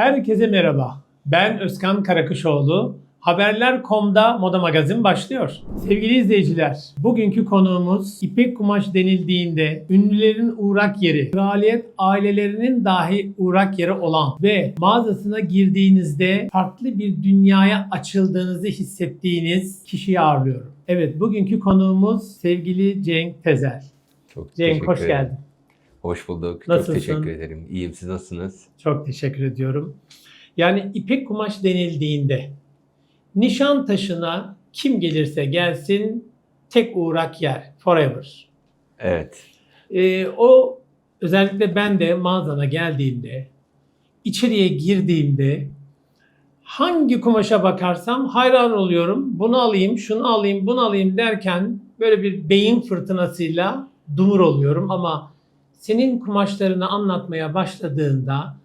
Herkese merhaba. Ben Özkan Karakışoğlu. Haberler.com'da Moda Magazin başlıyor. Sevgili izleyiciler, bugünkü konuğumuz İpek kumaş denildiğinde ünlülerin uğrak yeri, kraliyet ailelerinin dahi uğrak yeri olan ve mağazasına girdiğinizde farklı bir dünyaya açıldığınızı hissettiğiniz kişiyi ağırlıyorum. Evet, bugünkü konuğumuz sevgili Cenk Tezel. Çok Cenk hoş geldin. Hoş bulduk. Nasılsın? Çok teşekkür ederim. İyiyim. Siz nasılsınız? Çok teşekkür ediyorum. Yani ipek kumaş denildiğinde Nişantaşı'na kim gelirse gelsin tek uğrak yer forever. Evet. Ee, o özellikle ben de mağazana geldiğimde içeriye girdiğimde hangi kumaşa bakarsam hayran oluyorum. Bunu alayım, şunu alayım, bunu alayım derken böyle bir beyin fırtınasıyla dumur oluyorum ama senin kumaşlarını anlatmaya başladığında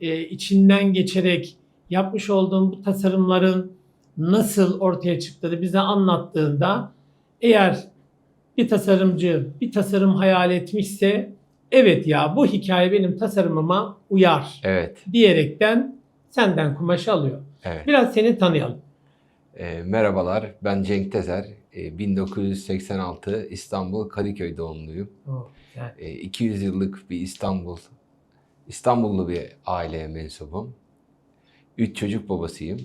e, içinden geçerek yapmış olduğun bu tasarımların nasıl ortaya çıktığını bize anlattığında eğer bir tasarımcı bir tasarım hayal etmişse evet ya bu hikaye benim tasarımıma uyar Evet. diyerekten senden kumaşı alıyor. Evet. Biraz seni tanıyalım. Ee, merhabalar. Ben Cenk Tezer. Ee, 1986 İstanbul Kadıköy doğumluyum. Yani Ee, 200 yıllık bir İstanbul, İstanbullu bir aileye mensubum. Üç çocuk babasıyım.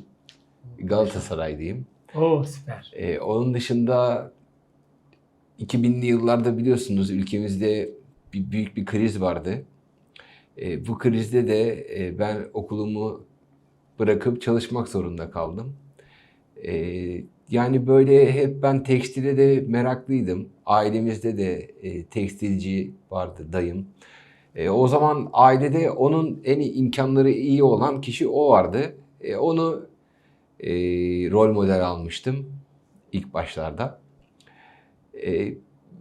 Galatasaraylıyım. o süper. Ee, onun dışında 2000'li yıllarda biliyorsunuz ülkemizde bir büyük bir kriz vardı. Ee, bu krizde de e, ben okulumu bırakıp çalışmak zorunda kaldım. Ee, yani böyle hep ben tekstile de meraklıydım. Ailemizde de e, tekstilci vardı dayım. E, o zaman ailede onun en iyi imkanları iyi olan kişi o vardı. E, onu e, rol model almıştım ilk başlarda. E,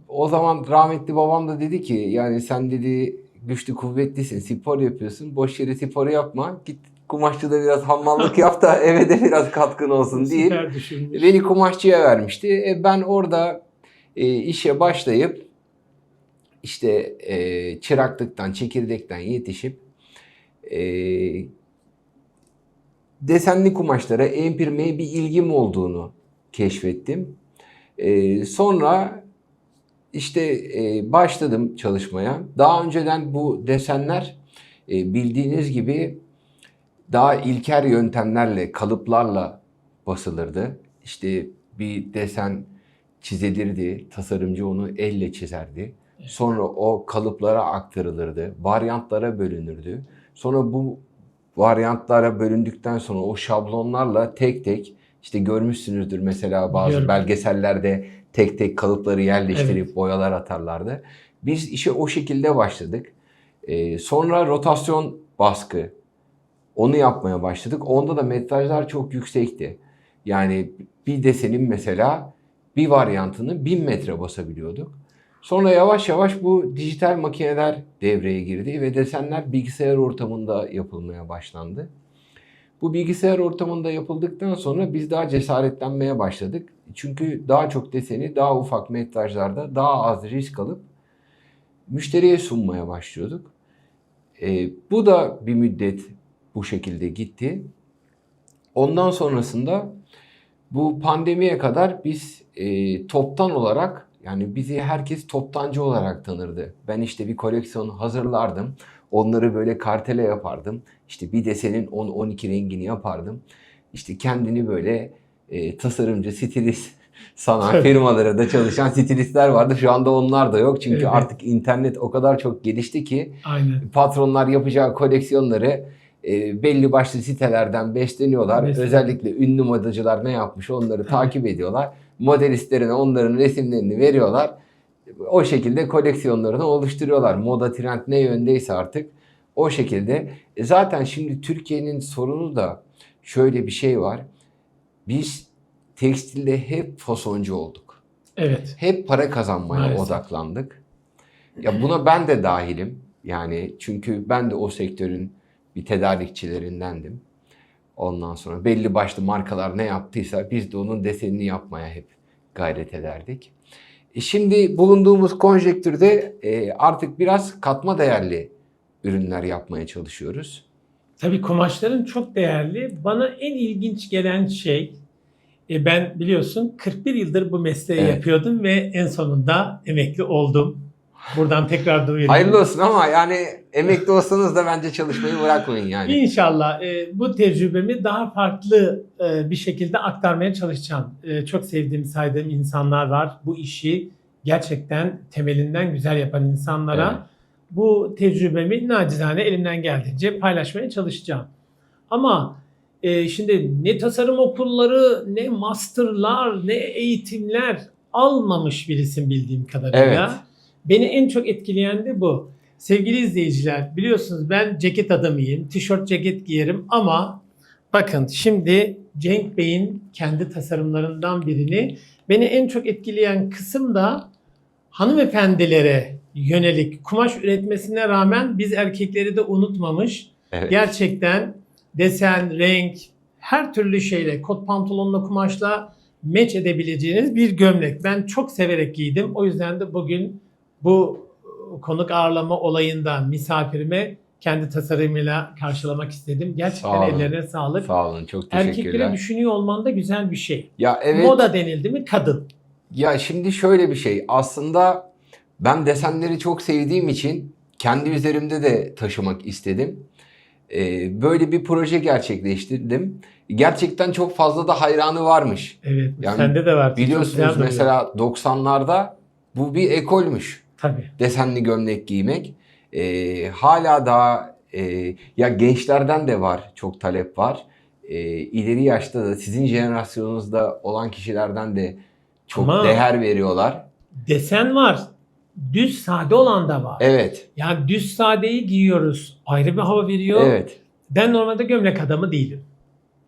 o zaman rahmetli babam da dedi ki yani sen dedi güçlü kuvvetlisin spor yapıyorsun boş yere sporu yapma git kumaşçıda biraz hammallık yap da eve de biraz katkın olsun düşünmüş. beni kumaşçıya vermişti. E, ben orada e, işe başlayıp işte e, çıraklıktan, çekirdekten yetişip e, desenli kumaşlara empirmeye bir ilgim olduğunu keşfettim. E, sonra işte e, başladım çalışmaya. Daha önceden bu desenler e, bildiğiniz gibi daha ilker yöntemlerle, kalıplarla basılırdı. İşte bir desen çizilirdi, tasarımcı onu elle çizerdi. Sonra o kalıplara aktarılırdı, varyantlara bölünürdü. Sonra bu varyantlara bölündükten sonra o şablonlarla tek tek işte görmüşsünüzdür mesela bazı Biliyorum. belgesellerde tek tek kalıpları yerleştirip boyalar atarlardı. Biz işe o şekilde başladık. Ee, sonra rotasyon baskı onu yapmaya başladık. Onda da metrajlar çok yüksekti. Yani bir desenin mesela bir varyantını 1000 metre basabiliyorduk. Sonra yavaş yavaş bu dijital makineler devreye girdi ve desenler bilgisayar ortamında yapılmaya başlandı. Bu bilgisayar ortamında yapıldıktan sonra biz daha cesaretlenmeye başladık. Çünkü daha çok deseni daha ufak metrajlarda daha az risk alıp müşteriye sunmaya başlıyorduk. E, bu da bir müddet bu şekilde gitti. Ondan sonrasında bu pandemiye kadar biz e, toptan olarak yani bizi herkes toptancı olarak tanırdı. Ben işte bir koleksiyon hazırlardım. Onları böyle kartele yapardım. İşte bir desenin 10-12 rengini yapardım. İşte kendini böyle e, tasarımcı, stilist sanan firmalara da çalışan stilistler vardı. Şu anda onlar da yok. Çünkü Evet. artık internet o kadar çok gelişti ki Aynen. patronlar yapacağı koleksiyonları e, belli başlı sitelerden besleniyorlar. Besleniyor. Özellikle ünlü modacılar ne yapmış onları takip ediyorlar. Modelistlerine onların resimlerini veriyorlar. O şekilde koleksiyonlarını oluşturuyorlar. Moda trend ne yöndeyse artık o şekilde. E, zaten şimdi Türkiye'nin sorunu da şöyle bir şey var. Biz tekstilde hep fasoncu olduk. Evet. Hep para kazanmaya Maalesef. odaklandık. Ya buna ben de dahilim. Yani çünkü ben de o sektörün bir tedarikçilerindendim. Ondan sonra belli başlı markalar ne yaptıysa biz de onun desenini yapmaya hep gayret ederdik. E şimdi bulunduğumuz konjektürde e, artık biraz katma değerli ürünler yapmaya çalışıyoruz. Tabii kumaşların çok değerli. Bana en ilginç gelen şey, e, ben biliyorsun 41 yıldır bu mesleği Evet. yapıyordum ve en sonunda emekli oldum. Buradan tekrar duyuruyorum. Hayırlı olsun ama yani emekli olsanız da bence çalışmayı bırakmayın yani. İnşallah e, bu tecrübemi daha farklı e, bir şekilde aktarmaya çalışacağım. E, çok sevdiğim, saydığım insanlar var. Bu işi gerçekten temelinden güzel yapan insanlara Evet. bu tecrübemi nacizane elimden geldiğince paylaşmaya çalışacağım. Ama e, şimdi ne tasarım okulları, ne masterlar, ne eğitimler almamış birisin bildiğim kadarıyla. Evet. Beni en çok etkileyen de bu. Sevgili izleyiciler biliyorsunuz ben ceket adamıyım. Tişört ceket giyerim ama bakın şimdi Cenk Bey'in kendi tasarımlarından birini beni en çok etkileyen kısım da hanımefendilere yönelik kumaş üretmesine rağmen biz erkekleri de unutmamış. Evet. Gerçekten desen, renk, her türlü şeyle, kot pantolonla, kumaşla meç edebileceğiniz bir gömlek. Ben çok severek giydim. O yüzden de bugün bu e, konuk ağırlama olayında misafirime kendi tasarımıyla karşılamak istedim. Gerçekten Sağ olun. ellerine sağlık. Sağ olun çok teşekkürler. düşünüyor olman da güzel bir şey. Ya evet. Moda denildi mi kadın. Ya şimdi şöyle bir şey. Aslında ben desenleri çok sevdiğim için kendi üzerimde de taşımak istedim. Ee, böyle bir proje gerçekleştirdim. Gerçekten çok fazla da hayranı varmış. Evet, Yani sende de var. Biliyorsunuz mesela 90'larda bu bir ekolmüş. Tabii. Desenli gömlek giymek. Ee, hala daha e, ya gençlerden de var çok talep var. Ee, ileri yaşta da sizin jenerasyonunuzda olan kişilerden de çok Ama- değer veriyorlar. Desen var. Düz sade olan da var. Evet. Yani düz sadeyi giyiyoruz. Ayrı bir hava veriyor. Evet. Ben normalde gömlek adamı değilim.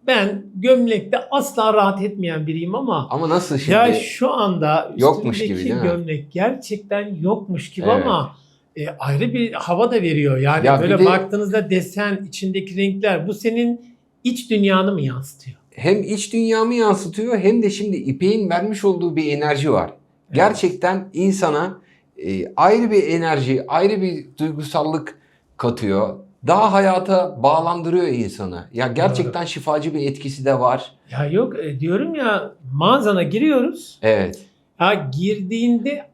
Ben gömlekte asla rahat etmeyen biriyim ama Ama nasıl şimdi? ya şu anda Yokmuş gibi değil mi? gömlek gerçekten yokmuş gibi Evet. ama e, ayrı bir hava da veriyor. Yani Ya bir böyle de- baktığınızda desen, içindeki renkler bu senin iç dünyanı mı yansıtıyor? hem iç dünyamı yansıtıyor hem de şimdi İpek'in vermiş olduğu bir enerji var. Gerçekten insana e, ayrı bir enerji, ayrı bir duygusallık katıyor. Daha hayata bağlandırıyor insanı. Ya gerçekten şifacı bir etkisi de var. Ya yok e, diyorum ya mağazana giriyoruz. Evet. Ya girdiğinde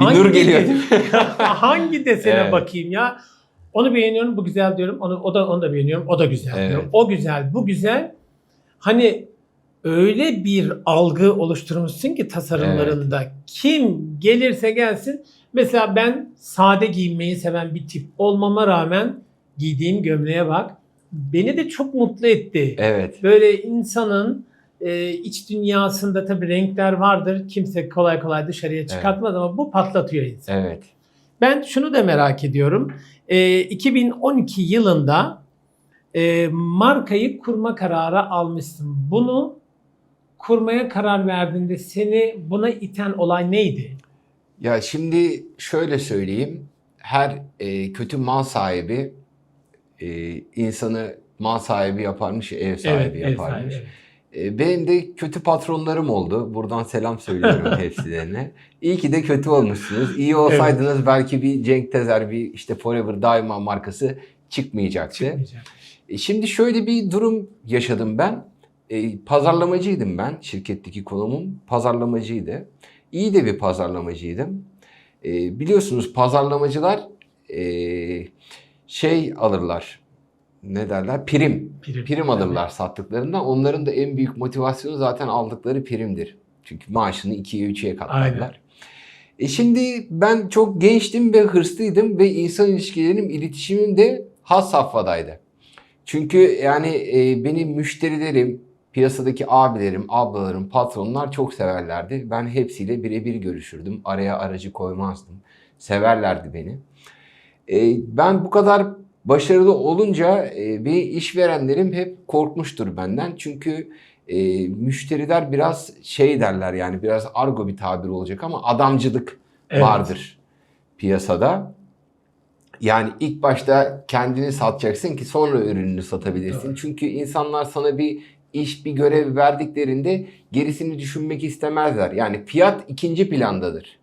Bir nur geliyor. hangi desene Evet. bakayım ya? Onu beğeniyorum, bu güzel diyorum. Onu o da onu da beğeniyorum, o da güzel Evet. diyorum. O güzel, bu güzel. Hani öyle bir algı oluşturmuşsun ki tasarımlarında kim gelirse gelsin. Mesela ben sade giyinmeyi seven bir tip olmama rağmen giydiğim gömleğe bak. Beni de çok mutlu etti. Evet. Böyle insanın e, iç dünyasında tabii renkler vardır. Kimse kolay kolay dışarıya çıkartmaz ama bu patlatıyor insanı. Evet. Ben şunu da merak ediyorum. E, 2012 yılında e, markayı kurma kararı almışsın. Bunu kurmaya karar verdiğinde seni buna iten olay neydi? Ya şimdi şöyle söyleyeyim. Her e, kötü mal sahibi e, insanı mal sahibi yaparmış, ev sahibi ev yaparmış. sahibi, E, Benim de kötü patronlarım oldu. Buradan selam söylüyorum hepsilerine. İyi ki de kötü olmuşsunuz. İyi olsaydınız belki bir Cenk Tezer, bir işte Forever Daima markası çıkmayacaktı. Çıkmayacak. E, Şimdi şöyle bir durum yaşadım ben. E, pazarlamacıydım ben. Şirketteki konumum pazarlamacıydı. İyi de bir pazarlamacıydım. Biliyorsunuz pazarlamacılar e, şey alırlar. Ne derler? Prim. Prim. Prim alırlar sattıklarında. Onların da en büyük motivasyonu zaten aldıkları primdir. Çünkü maaşını ikiye üçe katlarlar. Aynen. E şimdi ben çok gençtim ve hırslıydım ve insan ilişkilerim, iletişimim de has safhadaydı. Çünkü yani e, benim müşterilerim, piyasadaki abilerim, ablalarım, patronlar çok severlerdi. Ben hepsiyle birebir görüşürdüm. Araya aracı koymazdım. Severlerdi beni. E, ben bu kadar başarılı olunca e, bir işverenlerim hep korkmuştur benden. Çünkü e, müşteriler biraz şey derler yani biraz argo bir tabir olacak ama adamcılık Evet. vardır piyasada. Yani ilk başta kendini satacaksın ki sonra ürününü satabilirsin. Doğru. Çünkü insanlar sana bir iş, bir görev verdiklerinde gerisini düşünmek istemezler. Yani fiyat ikinci plandadır.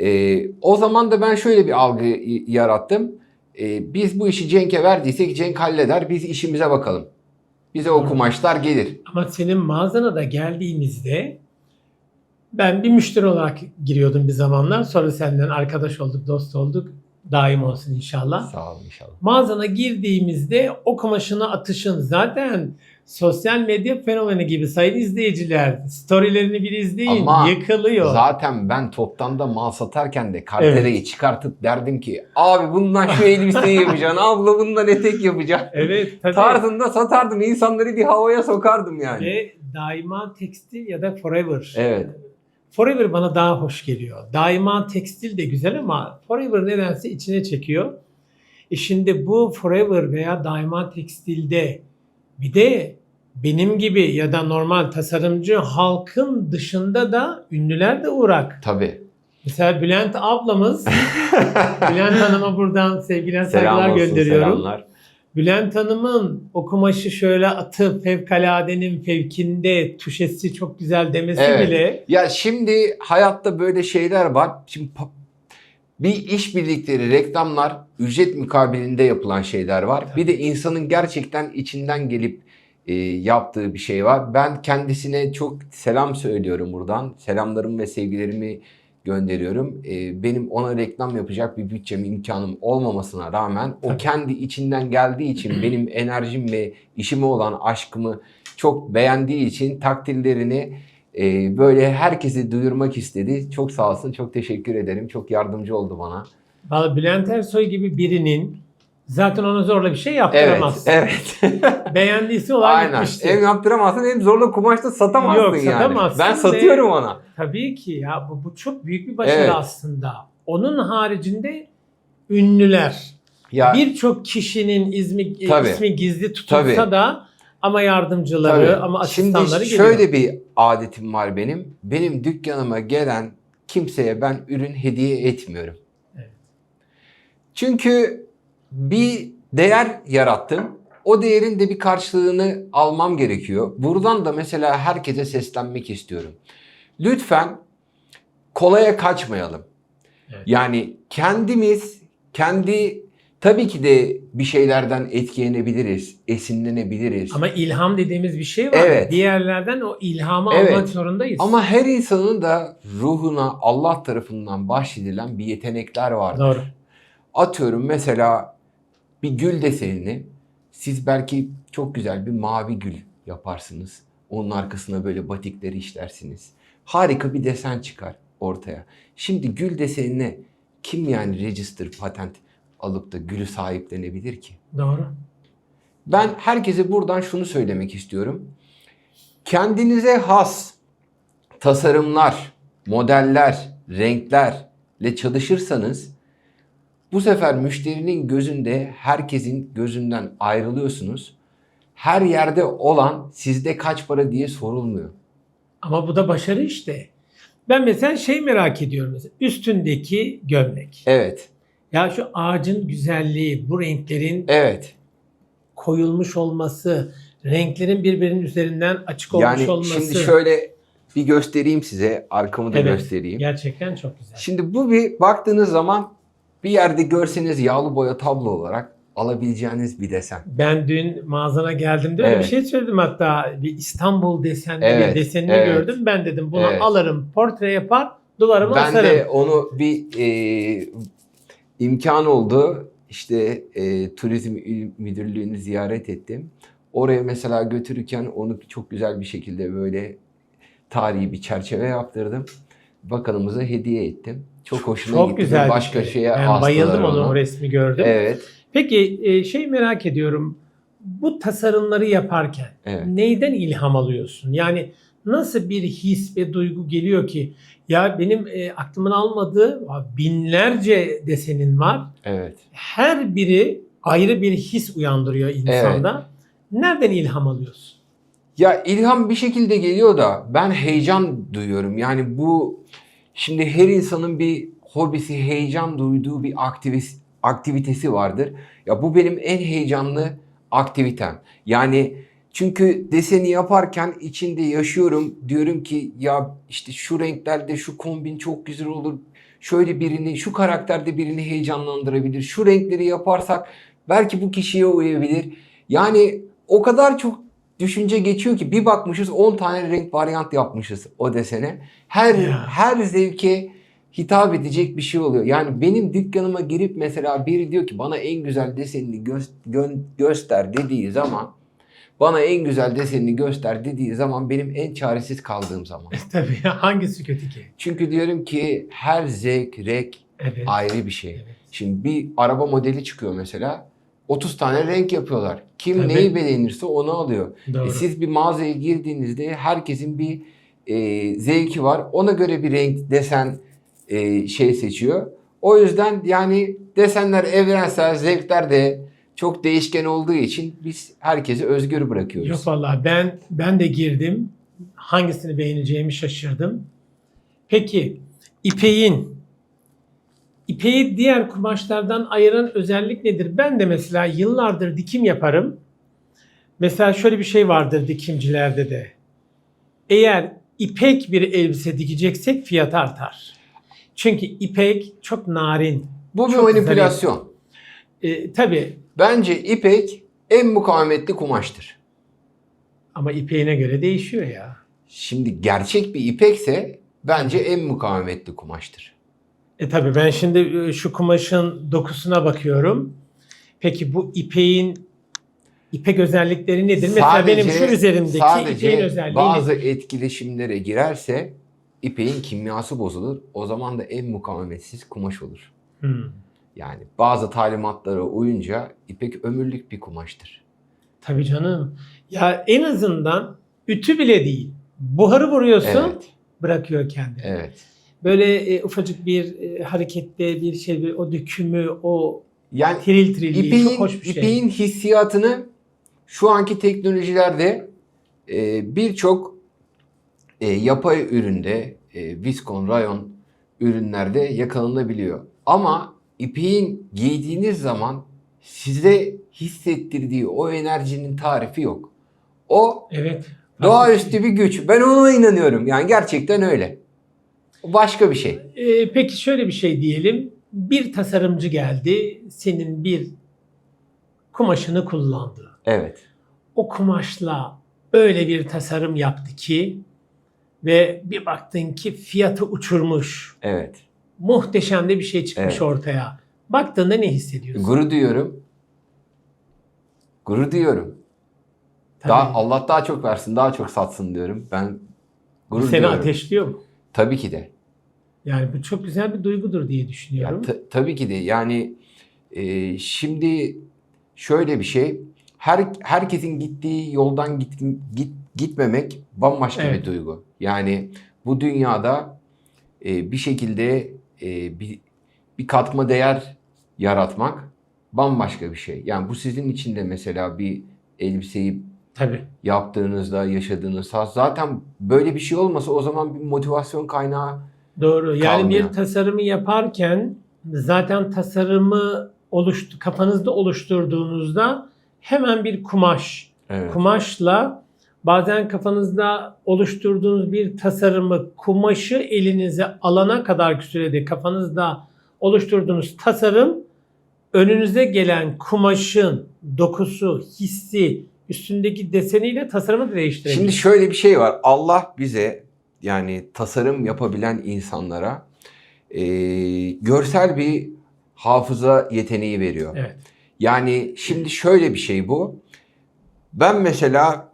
Ee, o zaman da ben şöyle bir algı yarattım. e, biz bu işi Cenk'e verdiysek Cenk halleder. Biz işimize bakalım. Bize o kumaşlar gelir. Ama senin mağazana da geldiğimizde ben bir müşteri olarak giriyordum bir zamanlar. Sonra senden arkadaş olduk, dost olduk. Daim olsun inşallah. Sağ olun inşallah. Mağazana girdiğimizde o kumaşını atışın zaten sosyal medya fenomeni gibi sayın izleyiciler. Storylerini bir izleyin. Ama yıkılıyor. Zaten ben toptan mal satarken de kartereyi çıkartıp derdim ki abi bundan şu elbiseyi yapacaksın, abla bundan etek yapacaksın. Evet tabii. Tarzında satardım. insanları bir havaya sokardım yani. Ve daima tekstil ya da forever. Evet. Forever bana daha hoş geliyor. Daima tekstil de güzel ama Forever nedense içine çekiyor. E şimdi bu Forever veya daima tekstilde bir de benim gibi ya da normal tasarımcı halkın dışında da ünlüler de uğrak. Tabii. Mesela Bülent ablamız, Bülent Hanım'a buradan sevgiler saygılar Selam olsun, gönderiyorum. selamlar. Bülent Hanım'ın o kumaşı şöyle atıp fevkaladenin fevkinde tuşesi çok güzel demesi Evet. bile Ya şimdi hayatta böyle şeyler var. Şimdi bir iş birlikleri, reklamlar, ücret mukabilinde yapılan şeyler var. Bir de insanın gerçekten içinden gelip e, yaptığı bir şey var. Ben kendisine çok selam söylüyorum buradan. Selamlarımı ve sevgilerimi gönderiyorum. E, benim ona reklam yapacak bir bütçem, imkanım olmamasına rağmen o kendi içinden geldiği için benim enerjim ve işime olan aşkımı çok beğendiği için takdirlerini e, böyle herkese duyurmak istedi. Çok sağ olsun, çok teşekkür ederim. Çok yardımcı oldu bana. Valla Bülent Ersoy gibi birinin zaten ona zorla bir şey Evet, yaptıramazsın. evet. Beğendiyse olay Aynen. bitmiştir. Hem yaptıramazsın hem zorla kumaşta satamazsın Yok, yani. satamazsın Ben ve- satıyorum ona. Tabii ki ya bu, bu çok büyük bir başarı Evet. aslında. Onun haricinde ünlüler. Ya Birçok kişinin ismi, Tabii. ismi gizli tutulsa Tabii. da ama yardımcıları tabii. ama Şimdi asistanları geliyor. şöyle bir adetim var benim. Benim dükkanıma gelen kimseye ben ürün hediye etmiyorum. Evet. Çünkü bir değer yarattım. O değerin de bir karşılığını almam gerekiyor. Buradan da mesela herkese seslenmek istiyorum. Lütfen kolaya kaçmayalım. Evet. Yani kendimiz, kendi tabii ki de bir şeylerden etkilenebiliriz, esinlenebiliriz. Ama ilham dediğimiz bir şey var. Evet. Diğerlerden o ilhamı Evet. almak zorundayız. Ama her insanın da ruhuna Allah tarafından bahşedilen bir yetenekler vardır. Doğru. Atıyorum mesela bir gül desenini siz belki çok güzel bir mavi gül yaparsınız. Onun arkasına böyle batikleri işlersiniz. Harika bir desen çıkar ortaya. Şimdi gül desenine kim yani register patent alıp da gülü sahiplenebilir ki? Doğru. Ben herkese buradan şunu söylemek istiyorum. Kendinize has tasarımlar, modeller, renklerle çalışırsanız bu sefer müşterinin gözünde herkesin gözünden ayrılıyorsunuz. Her yerde olan sizde kaç para diye sorulmuyor. Ama bu da başarı işte. Ben mesela şey merak ediyorum mesela. Üstündeki gömlek. Evet, Ya şu ağacın güzelliği, bu renklerin evet. koyulmuş olması, renklerin birbirinin üzerinden açık olmuş Yani olması. şimdi şöyle bir göstereyim size, arkamı da Evet. göstereyim. Gerçekten çok güzel. Şimdi bu bir baktığınız zaman bir yerde görseniz yağlı boya tablo olarak alabileceğiniz bir desen. Ben dün mağazana geldiğimde Evet. bir şey söyledim hatta. Bir İstanbul desenli Evet, bir desenini evet. gördüm. Ben dedim bunu Evet. alırım, portre yapar, duvarıma Ben asarım. de onu bir e, imkan oldu. İşte e, turizm müdürlüğünü ziyaret ettim. Oraya mesela götürürken onu çok güzel bir şekilde böyle tarihi bir çerçeve yaptırdım. Bakanımıza hediye ettim. Çok hoşuna Çok gitti. güzel. Başka şey. şeye Ben bayıldım onu, o resmi gördüm. Evet. Peki e, şey merak ediyorum. Bu tasarımları yaparken Evet. neyden ilham alıyorsun? Yani nasıl bir his ve duygu geliyor ki ya benim e, aklımın almadığı binlerce desenin var. Evet. Her biri ayrı bir his uyandırıyor insanda. Nereden ilham alıyorsun? Ya ilham bir şekilde geliyor da ben heyecan duyuyorum. Yani bu şimdi her insanın bir hobisi, heyecan duyduğu bir aktivis, aktivitesi vardır. Ya bu benim en heyecanlı aktivitem. Yani çünkü deseni yaparken içinde yaşıyorum. Diyorum ki ya işte şu renklerde şu kombin çok güzel olur. şöyle birini, şu karakterde birini heyecanlandırabilir. Şu renkleri yaparsak belki bu kişiye uyabilir. Yani o kadar çok düşünce geçiyor ki bir bakmışız 10 tane renk varyant yapmışız o desene. Her Ya. her zevke hitap edecek bir şey oluyor. Yani benim dükkanıma girip mesela biri diyor ki bana en güzel desenini gö- gö- göster dediği zaman bana en güzel desenini göster dediği zaman benim en çaresiz kaldığım zaman. Tabii hangisi kötü ki? Çünkü diyorum ki her zevk, renk Evet. ayrı bir şey. Evet. Şimdi bir araba modeli çıkıyor mesela. 30 tane renk yapıyorlar. Kim Tabii. neyi beğenirse onu alıyor. Doğru. E siz bir mağazaya girdiğinizde herkesin bir e, zevki var. Ona göre bir renk, desen e, şey seçiyor. O yüzden yani desenler evrensel, zevkler de çok değişken olduğu için biz herkesi özgür bırakıyoruz. Yok vallahi ben ben de girdim. Hangisini beğeneceğimi şaşırdım. Peki ipeğin ipeği diğer kumaşlardan ayıran özellik nedir? Ben de mesela yıllardır dikim yaparım. Mesela şöyle bir şey vardır dikimcilerde de. Eğer ipek bir elbise dikeceksek fiyat artar. Çünkü ipek çok narin. Bu bir manipülasyon. E, tabii Bence ipek en mukavemetli kumaştır. ama ipeğine göre değişiyor ya. Şimdi gerçek bir ipekse bence en mukavemetli kumaştır. E tabii ben şimdi e, şu kumaşın dokusuna bakıyorum. Peki bu ipeğin ipek özellikleri nedir? Mesela benim şu üzerimdeki sadece ipeğin özelliği bazı nedir? etkileşimlere girerse ipeğin kimyası bozulur. O zaman da en mukavemetsiz kumaş olur. Hmm. Yani bazı talimatlara uyunca ipek ömürlük bir kumaştır. Tabii canım. Ya en azından ütü bile değil. Buharı vuruyorsun Evet. bırakıyor kendini. Evet. Böyle e, ufacık bir e, harekette bir şey bir, o dökümü o Yani tiril tiril İpeğin, çok hoş bir şey. ipeğin hissiyatını şu anki teknolojilerde e, birçok e, yapay üründe, e, viskon, rayon ürünlerde yakalanabiliyor. Ama ipeğin giydiğiniz zaman size hissettirdiği o enerjinin tarifi yok. O Evet. doğaüstü bir güç. Ben ona inanıyorum. Yani gerçekten öyle. Başka bir şey. Ee, peki şöyle bir şey diyelim. Bir tasarımcı geldi. Senin bir kumaşını kullandı. Evet. O kumaşla öyle bir tasarım yaptı ki ve bir baktın ki fiyatı uçurmuş. Evet. Muhteşem de bir şey çıkmış Evet. ortaya. Baktığında ne hissediyorsun? Gurur duyuyorum. Gurur duyuyorum. Tabii. Daha Allah daha çok versin, daha çok satsın diyorum. Ben gurur Seni duyuyorum. ateşliyor mu? Tabii ki de. Yani bu çok güzel bir duygudur diye Ya, düşünüyorum. ta- tabii ki de. Yani e, şimdi şöyle bir şey. Her herkesin gittiği yoldan git, git gitmemek bambaşka Evet. bir duygu. Yani bu dünyada e, bir şekilde e, bir bir katma değer yaratmak bambaşka bir şey. Yani bu sizin için de mesela bir elbiseyi Tabii. yaptığınızda yaşadığınız haz zaten böyle bir şey olmasa o zaman bir motivasyon kaynağı Doğru. Yani Kalmıyor. bir tasarımı yaparken zaten tasarımı oluştu kafanızda oluşturduğunuzda hemen bir kumaş, evet. kumaşla bazen kafanızda oluşturduğunuz bir tasarımı kumaşı elinize alana kadar sürede kafanızda oluşturduğunuz tasarım önünüze gelen kumaşın dokusu, hissi, üstündeki deseniyle tasarımı değiştirebilir. Şimdi şöyle bir şey var. Allah bize yani tasarım yapabilen insanlara e, görsel bir hafıza yeteneği veriyor. Evet. Yani şimdi şöyle bir şey bu. Ben mesela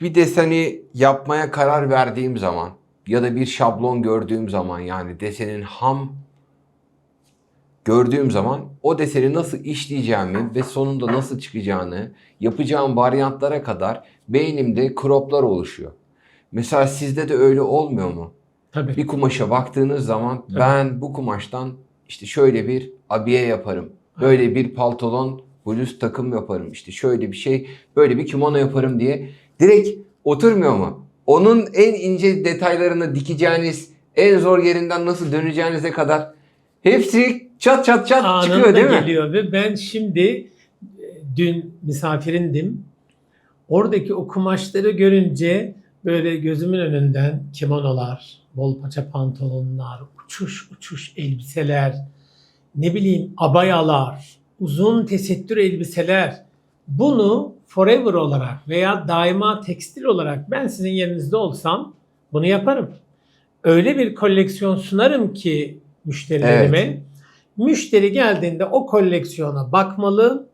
bir deseni yapmaya karar verdiğim zaman ya da bir şablon gördüğüm zaman yani desenin ham gördüğüm zaman o deseni nasıl işleyeceğimi ve sonunda nasıl çıkacağını yapacağım varyantlara kadar beynimde croplar oluşuyor. Mesela sizde de öyle olmuyor mu? Tabii. Bir kumaşa baktığınız zaman ben bu kumaştan işte şöyle bir abiye yaparım. Böyle bir paltolon bluz takım yaparım. İşte şöyle bir şey, böyle bir kimono yaparım diye direkt oturmuyor mu? Onun en ince detaylarını dikeceğiniz, en zor yerinden nasıl döneceğinize kadar hepsi çat çat çat anında çıkıyor değil mi? geliyor ve ben şimdi e, dün misafirindim. Oradaki o kumaşları görünce böyle gözümün önünden kimonolar, bol paça pantolonlar, uçuş uçuş elbiseler, ne bileyim abayalar, uzun tesettür elbiseler. Bunu forever olarak veya daima tekstil olarak ben sizin yerinizde olsam bunu yaparım. Öyle bir koleksiyon sunarım ki müşterilerime. Müşteri geldiğinde o koleksiyona bakmalı.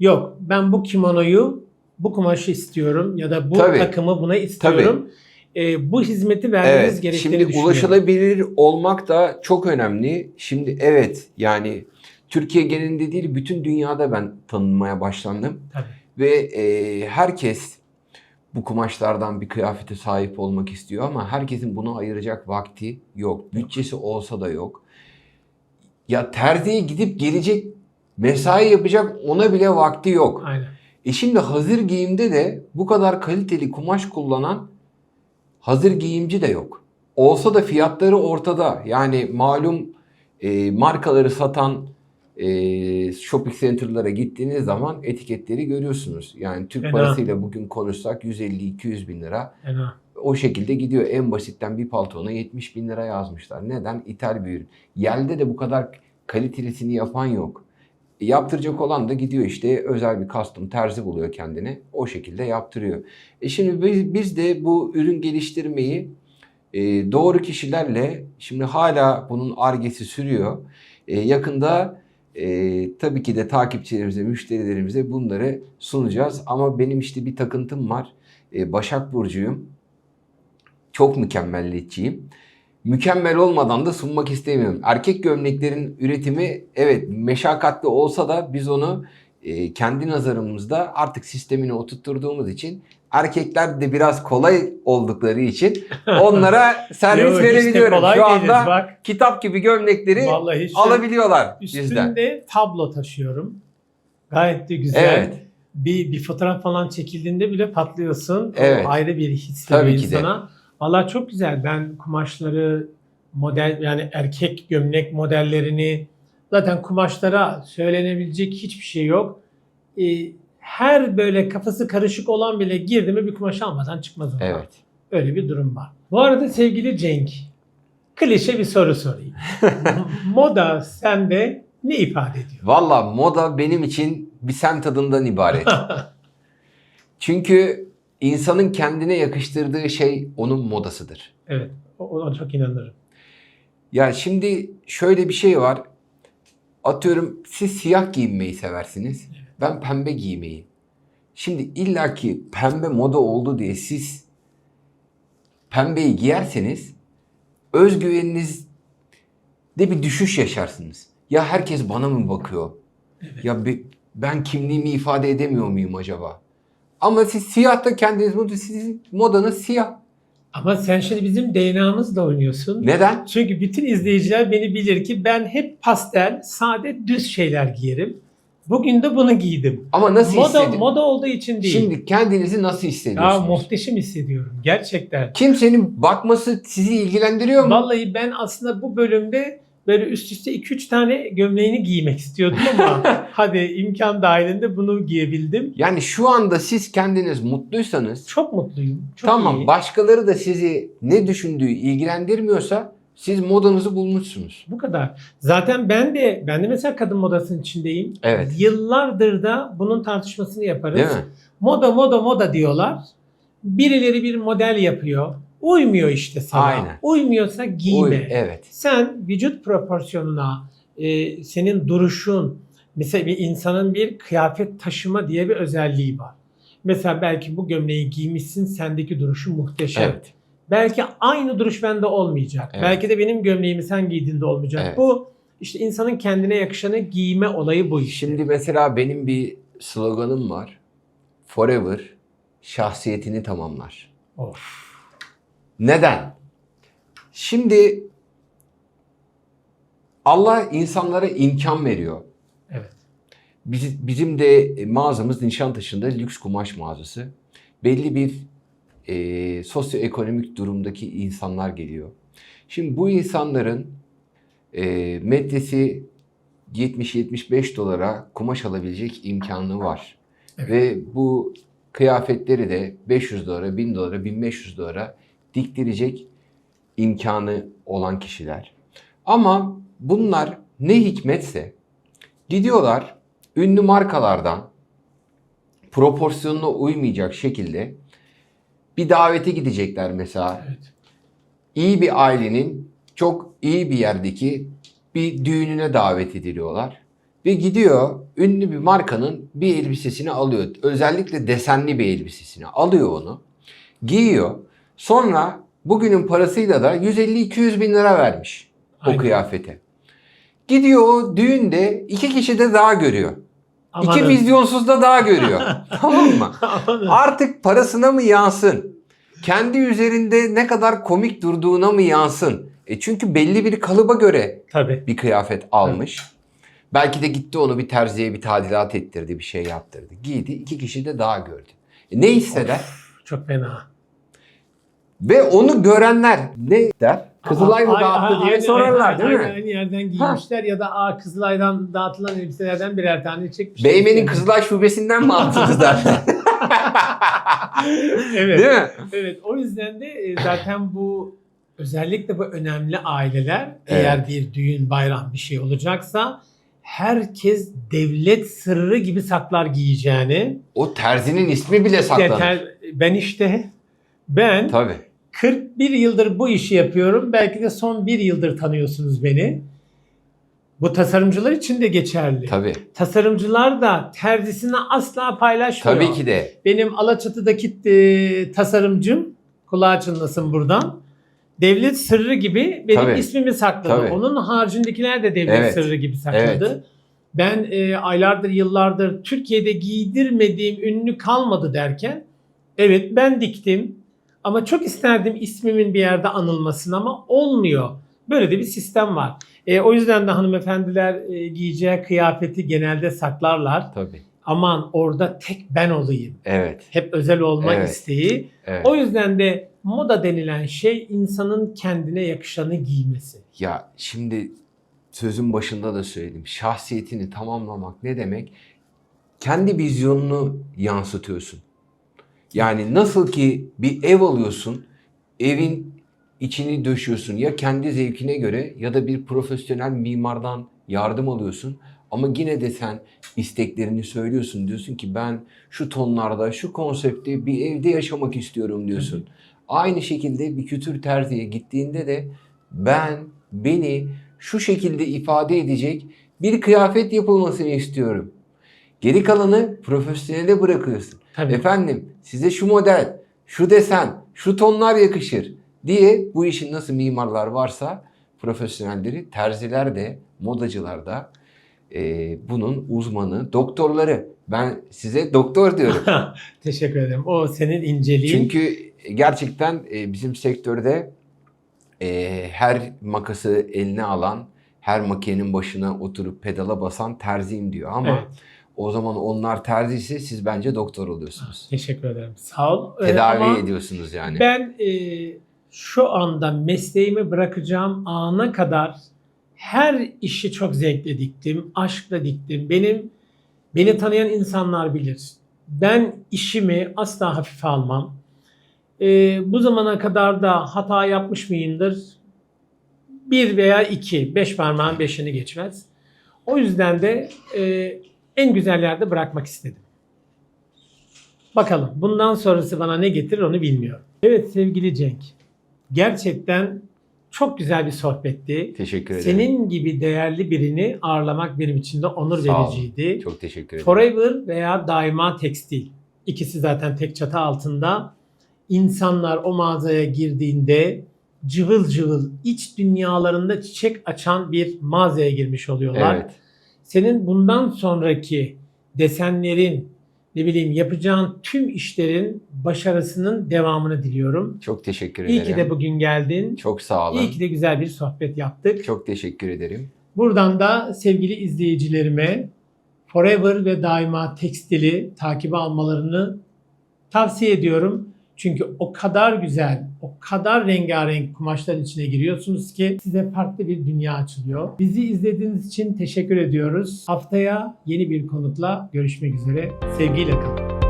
Yok ben bu kimonoyu bu kumaşı istiyorum ya da bu Tabii. takımı buna istiyorum. Ee, bu hizmeti vermeniz Evet. gerektiğini Şimdi ulaşılabilir olmak da çok önemli. Şimdi evet yani Türkiye genelinde değil bütün dünyada ben tanınmaya başlandım. Tabii. Ve e, herkes bu kumaşlardan bir kıyafete sahip olmak istiyor ama herkesin bunu ayıracak vakti yok. Bütçesi olsa da yok. Ya terziye gidip gelecek mesai yapacak ona bile vakti yok. Aynen. E şimdi hazır giyimde de bu kadar kaliteli kumaş kullanan hazır giyimci de yok. Olsa da fiyatları ortada. Yani malum e, markaları satan e, shopping center'lara gittiğiniz zaman etiketleri görüyorsunuz. Yani Türk Fena. parasıyla bugün konuşsak 150-200 bin lira Fena. o şekilde gidiyor. En basitten bir paltona 70 bin lira yazmışlar. Neden? İthal bir ürün. Yelde de bu kadar kalitelisini yapan yok. Yaptıracak olan da gidiyor işte özel bir custom terzi buluyor kendine. O şekilde yaptırıyor. E şimdi biz, biz de bu ürün geliştirmeyi e, doğru kişilerle şimdi hala bunun argesi sürüyor. E, yakında e, tabii ki de takipçilerimize, müşterilerimize bunları sunacağız. Ama benim işte bir takıntım var. E, Başak Burcu'yum. Çok mükemmelliyetçiyim. Mükemmel olmadan da sunmak istemiyorum. Erkek gömleklerin üretimi evet meşakkatli olsa da biz onu e, kendi nazarımızda artık sistemine oturtturduğumuz için erkekler de biraz kolay oldukları için onlara servis Yo, hiç de verebiliyorum. kolay Şu anda bak. kitap gibi gömlekleri Vallahi şu alabiliyorlar bizden. üstünde tablo taşıyorum. Gayet de güzel. Evet. Bir, bir fotoğraf falan çekildiğinde bile patlıyorsun. O Evet. ayrı bir his Tabii ki de. insana. Valla çok güzel. Ben kumaşları model yani erkek gömlek modellerini zaten kumaşlara söylenebilecek hiçbir şey yok. Ee, her böyle kafası karışık olan bile girdi mi bir kumaş almadan çıkmaz ondan. Evet. Öyle bir durum var. Bu arada sevgili Cenk, klişe bir soru sorayım. Moda sende ne ifade ediyor? Valla moda benim için bir sen tadından ibaret. Çünkü insanın kendine yakıştırdığı şey onun modasıdır. evet, ona çok inanırım. Ya şimdi şöyle bir şey var. Atıyorum siz siyah giyinmeyi seversiniz. Ben pembe giymeyi. Şimdi illaki pembe moda oldu diye siz pembeyi giyerseniz özgüveniniz de bir düşüş yaşarsınız. Ya herkes bana mı bakıyor? Ya bi- ben kimliğimi ifade edemiyor muyum acaba? Ama siz siyah da kendiniz moda, sizin modanız siyah. Ama sen şimdi bizim DNA'mızla oynuyorsun. Neden? Çünkü bütün izleyiciler beni bilir ki ben hep pastel, sade, düz şeyler giyerim. Bugün de bunu giydim. Ama nasıl Moda, hissediyorsunuz? moda olduğu için değil. Şimdi kendinizi nasıl ya hissediyorsunuz? muhteşem hissediyorum gerçekten. Kimsenin bakması sizi ilgilendiriyor mu? Vallahi ben aslında bu bölümde böyle üst üste 2-3 tane gömleğini giymek istiyordum ama hadi imkan dahilinde bunu giyebildim. Yani şu anda siz kendiniz mutluysanız Çok mutluyum. Çok tamam iyi. başkaları da sizi ne düşündüğü ilgilendirmiyorsa siz modanızı bulmuşsunuz. Bu kadar. Zaten ben de ben de mesela kadın modasının içindeyim. Evet. Yıllardır da bunun tartışmasını yaparız. Değil mi? Moda moda moda diyorlar. Birileri bir model yapıyor. Uymuyor işte sana. Aynen. Uymuyorsa giyme. Oy, evet. Sen vücut proporsiyonuna, e, senin duruşun, mesela bir insanın bir kıyafet taşıma diye bir özelliği var. Mesela belki bu gömleği giymişsin, sendeki duruşu muhteşem. Evet. Belki aynı duruş bende olmayacak. Evet. Belki de benim gömleğimi sen giydiğinde olmayacak. Evet. Bu işte insanın kendine yakışanı giyme olayı bu işte. Şimdi mesela benim bir sloganım var. Forever şahsiyetini tamamlar. Of. Neden? Şimdi Allah insanlara imkan veriyor. Evet. Biz, bizim de mağazamız Nişantaşı'nda lüks kumaş mağazası. Belli bir e, sosyoekonomik durumdaki insanlar geliyor. Şimdi bu insanların e, metresi 70-75 dolara kumaş alabilecek imkanı var. Evet. Ve bu kıyafetleri de 500 dolara, 1000 dolara, 1500 dolara diktirecek imkanı olan kişiler. Ama bunlar ne hikmetse gidiyorlar ünlü markalardan proporsiyonuna uymayacak şekilde bir davete gidecekler mesela. Evet. İyi bir ailenin çok iyi bir yerdeki bir düğününe davet ediliyorlar. Ve gidiyor ünlü bir markanın bir elbisesini alıyor. Özellikle desenli bir elbisesini alıyor onu. Giyiyor. Sonra bugünün parasıyla da 150-200 bin lira vermiş o Aynen. kıyafete. Gidiyor o düğünde iki kişi de daha görüyor. İki Amanın. vizyonsuz da daha görüyor. tamam mı? Amanın. Artık parasına mı yansın? Kendi üzerinde ne kadar komik durduğuna mı yansın? E çünkü belli bir kalıba göre Tabii. bir kıyafet almış. Belki de gitti onu bir terziye bir tadilat ettirdi, bir şey yaptırdı. Giydi, iki kişi de daha gördü. E ne hisseder? Çok fena. Ve onu görenler ne der? Kızılay mı dağıttı diye sorarlar değil mi? Aynı yerden giymişler ya da Aa, Kızılay'dan dağıtılan elbiselerden birer tane çekmişler. Beymen'in Kızılay şubesinden mi aldınız derler. evet. değil mi? Evet o yüzden de e, zaten bu özellikle bu önemli aileler eğer bir düğün bayram bir şey olacaksa herkes devlet sırrı gibi saklar giyeceğini. O terzinin ismi bile saklanır. Ben işte ben Tabii. 41 yıldır bu işi yapıyorum. Belki de son bir yıldır tanıyorsunuz beni. Bu tasarımcılar için de geçerli. Tabii. Tasarımcılar da terzisini asla paylaşmıyor. Tabii ki de. Benim Alaçatı'daki e, tasarımcım, kulağı çınlasın buradan. Devlet sırrı gibi benim Tabii. ismimi sakladı. Tabii. Onun haricindekiler de devlet Evet. sırrı gibi sakladı. Ben e, aylardır yıllardır Türkiye'de giydirmediğim ünlü kalmadı derken evet ben diktim ama çok isterdim ismimin bir yerde anılmasını ama olmuyor. Böyle de bir sistem var. E, o yüzden de hanımefendiler e, giyeceği kıyafeti genelde saklarlar. Tabii. Aman orada tek ben olayım. Evet. Hep özel olma Evet. isteği. Evet. O yüzden de moda denilen şey insanın kendine yakışanı giymesi. Ya şimdi sözün başında da söyledim. Şahsiyetini tamamlamak ne demek? Kendi vizyonunu yansıtıyorsun. Yani nasıl ki bir ev alıyorsun, evin içini döşüyorsun ya kendi zevkine göre ya da bir profesyonel mimardan yardım alıyorsun. Ama yine de sen isteklerini söylüyorsun. Diyorsun ki ben şu tonlarda, şu konseptte bir evde yaşamak istiyorum diyorsun. Aynı şekilde bir kültür terziye gittiğinde de ben, beni şu şekilde ifade edecek bir kıyafet yapılmasını istiyorum. Geri kalanı profesyonele bırakıyorsun. Tabii. Efendim size şu model, şu desen, şu tonlar yakışır diye bu işin nasıl mimarlar varsa profesyonelleri, terziler de, modacılar da e, bunun uzmanı, doktorları. Ben size doktor diyorum. Teşekkür ederim. O senin inceliğin. Çünkü gerçekten e, bizim sektörde e, her makası eline alan, her makinenin başına oturup pedala basan terziyim diyor. Ama Evet. O zaman onlar terziyse siz bence doktor oluyorsunuz. Teşekkür ederim. Sağ ol. Ee, Tedavi ama ediyorsunuz yani. Ben e, şu anda mesleğimi bırakacağım ana kadar her işi çok zevkle diktim, aşkla diktim. Benim beni tanıyan insanlar bilir. Ben işimi asla hafife almam. E, bu zamana kadar da hata yapmış mıyımdır? Bir veya iki, beş parmağın beşini geçmez. O yüzden de e, en güzel yerde bırakmak istedim. Bakalım bundan sonrası bana ne getirir onu bilmiyorum. Evet sevgili Cenk. Gerçekten çok güzel bir sohbetti. Teşekkür ederim. Senin gibi değerli birini ağırlamak benim için de onur Sağ olun. vericiydi. Çok teşekkür ederim. Forever veya Daima Tekstil. İkisi zaten tek çatı altında. İnsanlar o mağazaya girdiğinde cıvıl cıvıl iç dünyalarında çiçek açan bir mağazaya girmiş oluyorlar. Evet. Senin bundan sonraki desenlerin, ne bileyim yapacağın tüm işlerin başarısının devamını diliyorum. Çok teşekkür ederim. İyi ki de bugün geldin. Çok sağ olun. İyi ki de güzel bir sohbet yaptık. Çok teşekkür ederim. Buradan da sevgili izleyicilerime Forever ve Daima Tekstil'i takibe almalarını tavsiye ediyorum. Çünkü o kadar güzel, o kadar rengarenk kumaşların içine giriyorsunuz ki size farklı bir dünya açılıyor. Bizi izlediğiniz için teşekkür ediyoruz. Haftaya yeni bir konukla görüşmek üzere. Sevgiyle kalın.